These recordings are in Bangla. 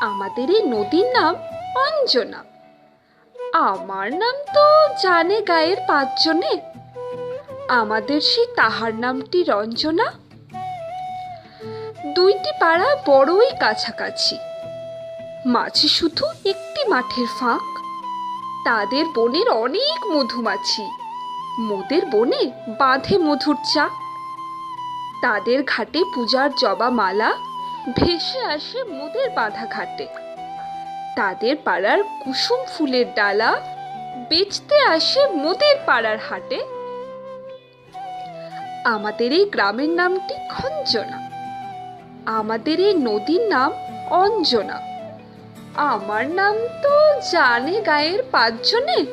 আমাদের এই নদীর নাম অঞ্জনা। আমার নাম তো জানে গায়ের পাঁচজনে। আমাদের সেই তাহার নামটি রঞ্জনা। দুইটি পাড়া বড়ই কাছাকাছি। মাঝে শুধু একটি মাঠের ফাঁক। তাদের বনের অনেক মধুমাছি মোদের বনে বাঁধে মধুর চা তাদের ঘাটে পূজার জবা মালা ভেসে আসে মোদের বাঁধা ঘাটে। তাদের পাড়ার কুসুম ফুলের ডালা বেচতে আসে মোদের পাড়ার হাটে। আমাদের এই গ্রামের নামটি খঞ্জনা। আমাদের এই নদীর নাম অঞ্জনা। আমার নাম তো জানে গায়ের পাঁচজনে।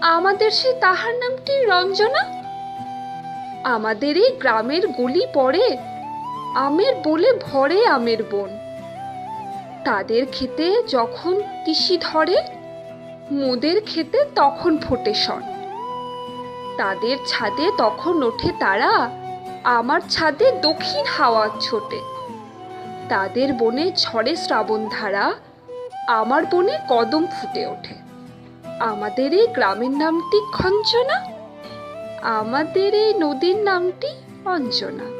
আমাদের সে তাহার নামটি রঞ্জনা। আমাদের এই গ্রামের গলি পড়ে আমের বলে ভরে আমের বন। তাদের খেতে যখন তিসি ধরে, মোদের খেতে তখন ফোটে শন। তাদের ছাদে তখন ওঠে তারা, আমার ছাদে দক্ষিণ হাওয়া ছোটে। তাদের বনে ঝড়ে শ্রাবণ ধারা, আমার বনে কদম ফুটে ওঠে। আমাদের এই গ্রামের নামটি খঞ্জনা, আমাদের এই নদীর নামটি অঞ্জনা।